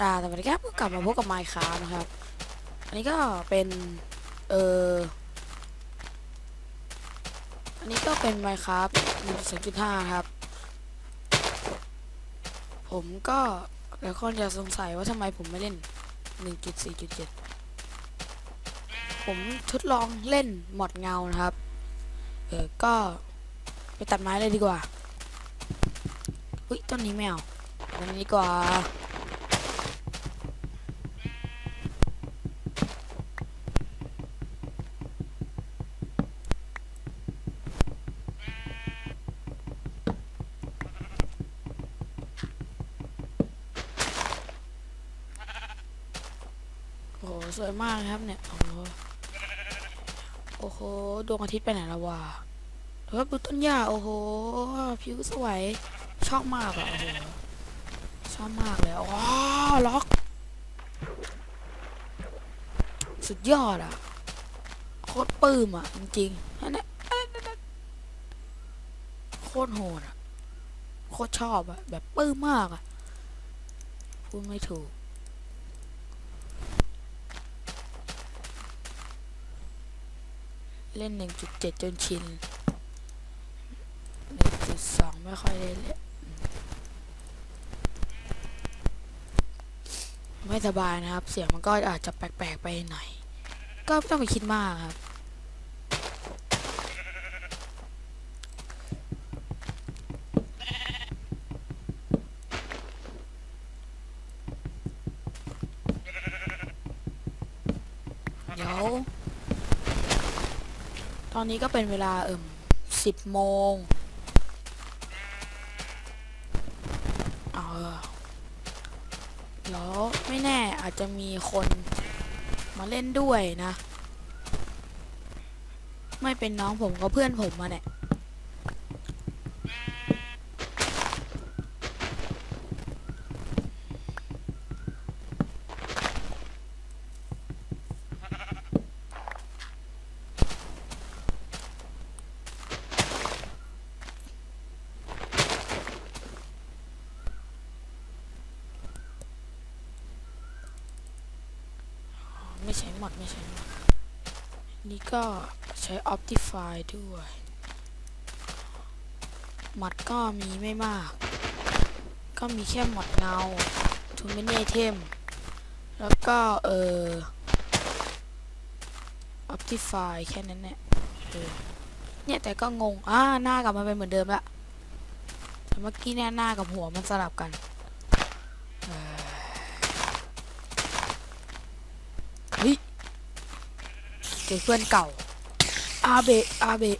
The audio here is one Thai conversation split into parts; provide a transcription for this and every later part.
อ่าสวัสดีครับกลับมาพบกับไมค์คานะครับ อันนี้ก็เป็น เอออันนี้ก็เป็นไมค์ครับหนึ่งสองจุดห้าครับ ผมก็หลายคนจะสงสัยว่าทำไมผมไม่เล่นหนึ่งจุดสี่จุดเจ็ดผมทดลองเล่นหมดเงานะครับ เออก็ไปตัดไม้เลยดีกว่า อุ้ยต้นนี้ไม่เอาต้นนี้ดีกว่า วยมากครับเนี่ย โอ้โหโอ้โหดวงอาทิตย์ไปไหนล้วะแล้วดูต้นหญ้าโอ้โหผิวสวยชอบมากอะโอ้โหชอบมากเลยว้าล็อก สุดยอดอะโคตรปลื้มอะจริงๆนั่นแหละโคตรโหดอะโคตรชอบอะแบบปลื้มมากอะพูดไม่ถูก เล่น 1.7 จนชิน 1.2 ไม่ค่อยได้เล่นไม่สบายนะครับ เสียงมันก็อาจจะแปลกๆไปหน่อย ก็ไม่ต้องไปคิดมากครับ เดี๋ยว ต อนนี้ก็เป็นเวลาเอิ่มสิบโมงเออแล้วไม่แน่อาจจะมีคนมาเล่นด้วยนะ ไม่เป็นน้องผมก็เพื่อนผมมาเนี่ย ไม่ใช้หมดไม่ใช้หมดนี่ก็ใช้ Optify ด้วยหมดก็มีไม่มาก ก็มีแค่หมดเงา t o many item แล้วก็เอ่อ Optify แค่นั้นเนี่ยเนี่ยแต่ก็งงอ่าหน้ากลับมาเป็นเหมือนเดิมละแต่เมื่อกี้เนี่ยหน้ากับหัวมันสลับกัน เฮ้ย เจอเพื่อนเก่า อาเบะอาเบะ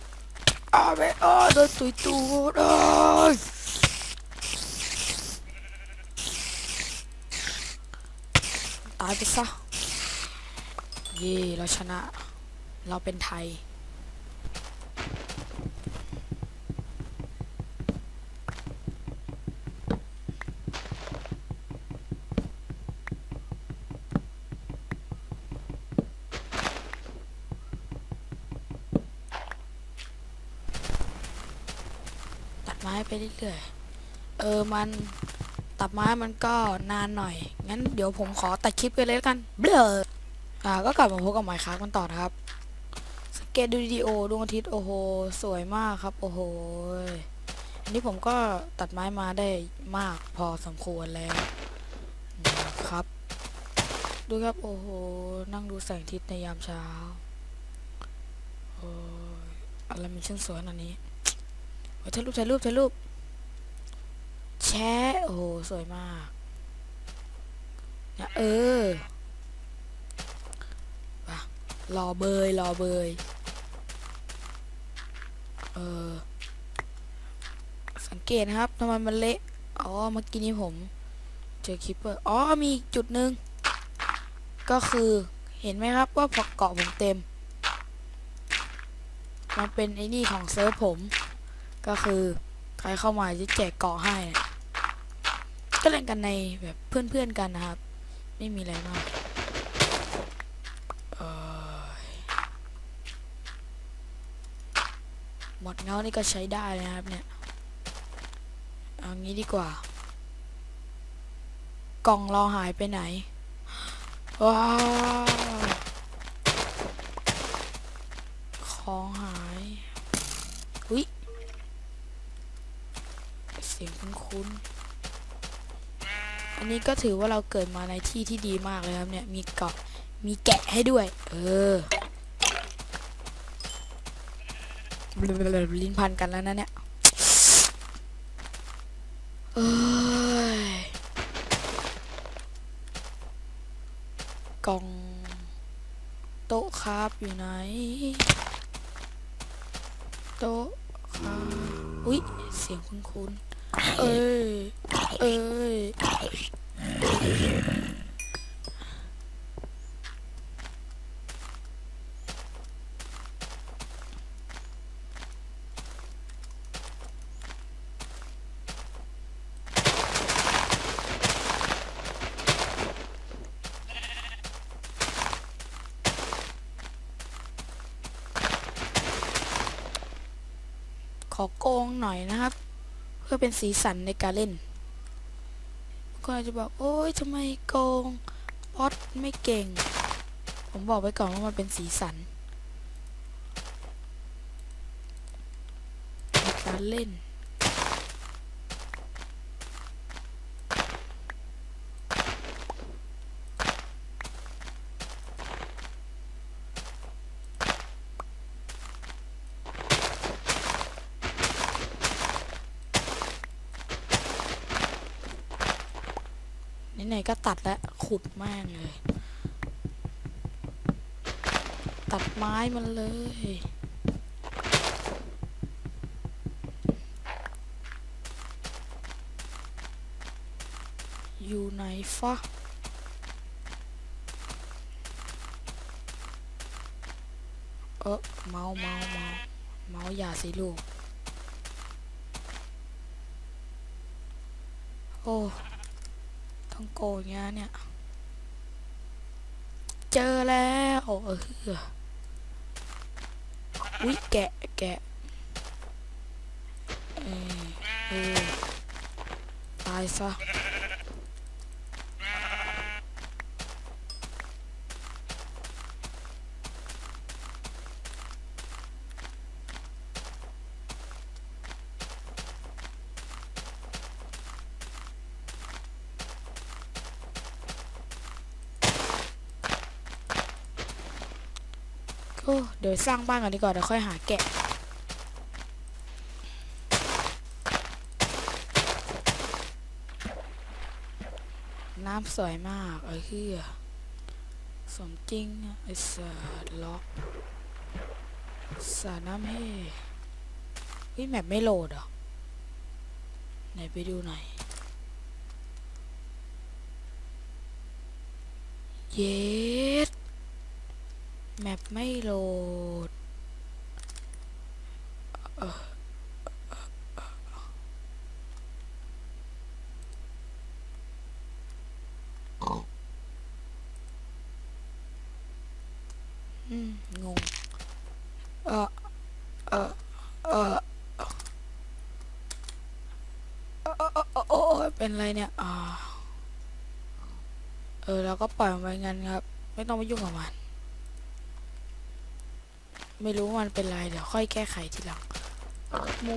อาเบะอาโดนตุยตูดเอ้ยตายไปซะ เย่เราชนะ เราเป็นไทย ตัด ไปเรื่อยๆ เออมันตัดไม้มันก็นานหน่อย งั้นเดี๋ยวผมขอตัดคลิปไปเลยแล้วกัน เบลออ่าก็กลับมาพบกับไมค์ค้ากันต่อนะครับ สเกตดูวิดีโอดวงอาทิตย์โอ้โห สวยมากครับ โอ้โห อันนี้ผมก็ตัดไม้มาได้มากพอสมควรแล้วนะครับ ดูครับ โอ้โห นั่งดูแสงอาทิตย์ในยามเช้า โอ้ยอะไรมันช่างสวยขนนี้ ถ่ายรูปถ่ายรูปถ่ายรูปแชะโอ้โหสวยมากเนี่ยเออว่ะรอเบยรอเบยเออสังเกตนะครับทำไมมันเละอ๋อเมื่อกี้นี้ผม เจอคิปเปอร์อ๋อมีจุดหนึ่งก็คือเห็นไหมครับว่าพอเกาะผมเต็ม มันเป็นไอ้นี่ของเซิร์ฟผม ก็คือใครเข้ามาจะแจกเกาะให้ ก็เล่นกันในแบบเพื่อนๆกันนะครับ ไม่มีอะไรมากเออหมดเงานี่ก็ใช้ได้เลยนะครับเนี่ย เอางี้ดีกว่า กล่องเราหายไปไหน ว้าว ของหายเสียงคุ้นๆอันนี้ก็ถือว่าเราเกิดมาในที่ที่ดีมากเลยครับเนี่ย มีเกาะ มีแกะให้ด้วย เออลิ้นพันกันแล้วนะเนี่ยเอ้ยกล่องโต๊ะครับอยู่ไหน โต๊ะครับอุ๊ย เสียงคุ้นๆ เอ้ย เอ้ย ขอโกงหน่อยนะครับ พื่อเป็นสีสันในการเล่นก็อาจจะบอกโอ้ยทำไมโกงพอดไม่เก่ง ผมบอกไว้ก่อนว่ามันเป็นสีสันในการเล่น ก็ตัดแล้วขุดแม่งเลย ตัดไม้มันเลย อยู่ไหนฟะเออเมาเมาเมาเมาอย่าสิลูก โอ้ โกงอย่างเงี้ยเนี่ย เจอแล้วเอออุ้ยแกะแกะเออเออตายซะโอ้เดี๋ยว สร้างบ้านกันดีกว่าเดี๋ยวค่อยหาแกะ น้ำสวยมากไอ้เหี้ยสมจริงไอ้สัตว์ล็อกสาน้ำเฮ้เฮ้ยแมปไม่โหลดเหรอไหนไปดูหน่อย เย็ด แมปไม่โหลดอออืม งง เออเออเออเออเออเออเออโอ้ยเป็นไรเนี่ย อ่า เออเราก็ปล่อยมันไปงั้นครับ ไม่ต้องไปยุ่งกับมัน ไม่รู้มันเป็นไรเดี๋ยวค่อยแก้ไขทีหลังมู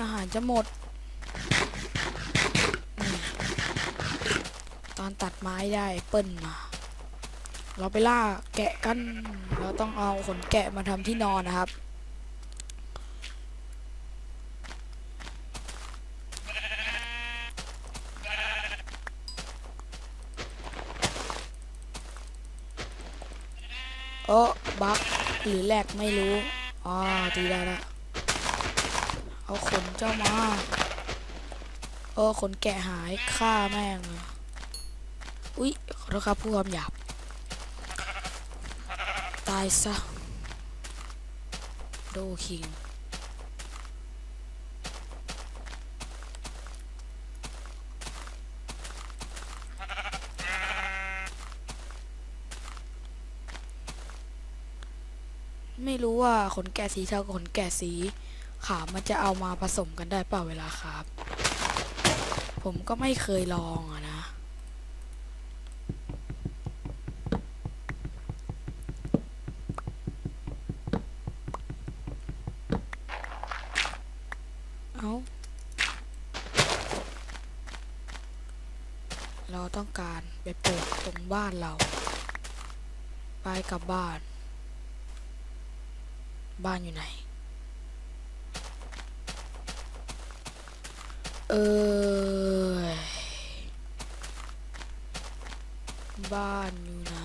อาหารจะหมด ตอนตัดไม้ได้เปิ้ลมา เราไปล่าแกะกัน เราต้องเอาขนแกะมาทำที่นอนนะครับ เออบักหรือแหลกไม่รู้อ๋อตีได้ละเอาขนเจ้ามาเออขนแกะหายฆ่าแม่งเลยอุ๊ยขอโทษครับผู้คำหยาบตายซะโดคิง อ ไม่รู้ว่าขนแกะสีเทากับขนแกะสีขาวมันจะเอามาผสมกันได้เปล่าเวลาครับ ผมก็ไม่เคยลองอะนะ เอาเราต้องการไปปลูกตรงบ้านเรา ไปกลับบ้าน บ้านอยู่ไหน เออ บ้านอยู่ไหน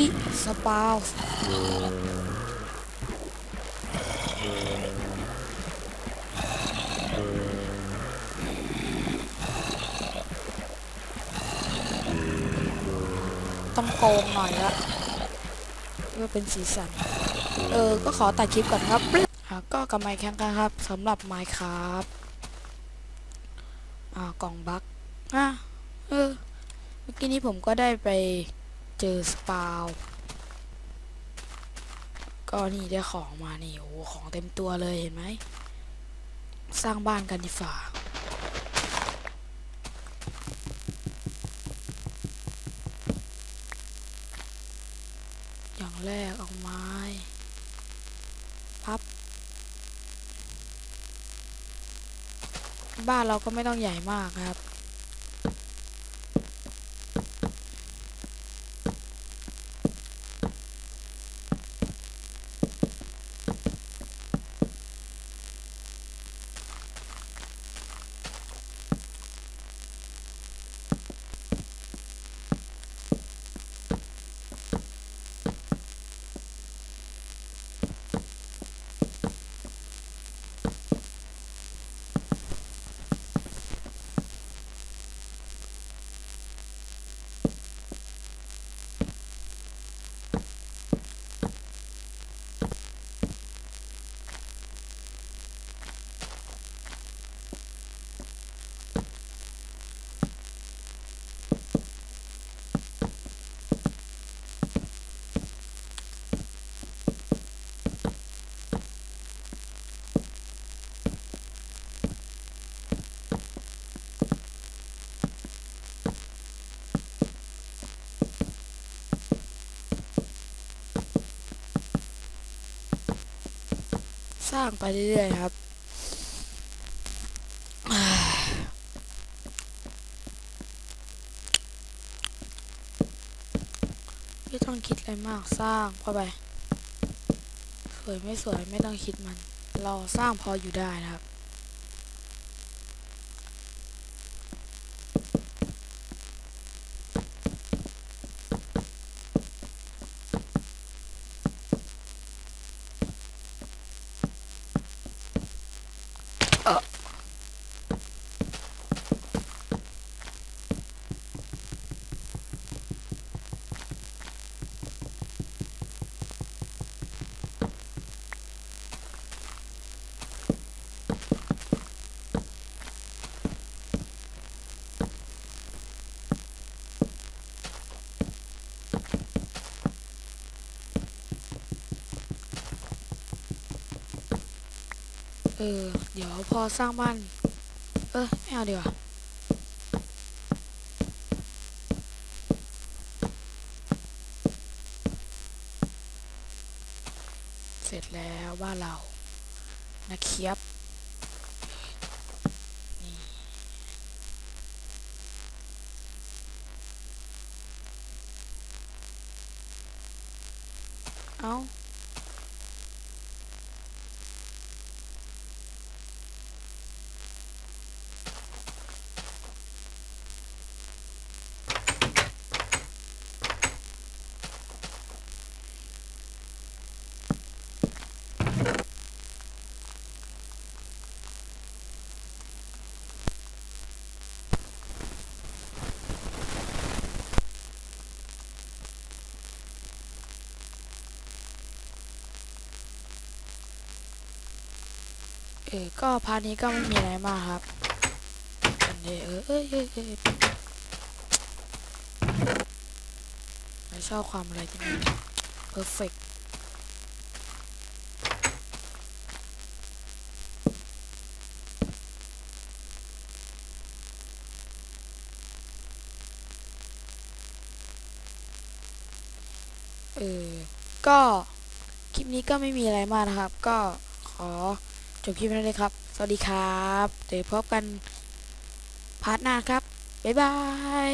วิสปาวต้องโกงหน่อยละเพื่อเป็นสีสัน เออ ก็ขอตัดคลิปก่อนครับก็กับมาอีกครั้งกันครับสำหรับ Minecraft อ่ากล่องบั๊กอะเออเมื่อกี้นี้ผมก็ได้ไป เจอสปาวก็นี่ได้ของมานี่โอ้โหของเต็มตัวเลยเห็นไหม สร้างบ้านกันดีฝ่าอย่างแรกเอาไม้พับ บ้านเราก็ไม่ต้องใหญ่มากครับางไปเรื่อยๆครับไม่ต้องคิดอะไรมากสร้างเข้าไปสวยไม่สวยไม่ต้องคิดมัน เราสร้างพออยู่ได้นะครับ เออ เดี๋ยวพอสร้างบ้าน เออไม่เอาดีกว่าเสร็จแล้วบ้านเรา นะเคียบนี่เอา เออก็พาร์ทนี้ก็ไม่มีอะไรมากครับอันนี้เออเอยเอยเอยไม่ชอบความอะไรที่มันเพอร์เฟกเออ ก็ คลิปนี้ก็ไม่มีอะไรมากนะครับ ก็ขอ จบคลิปนี้เลยครับ สวัสดีครับ เดี๋ยวพบกันพาร์ทหน้าครับ บ๊ายบาย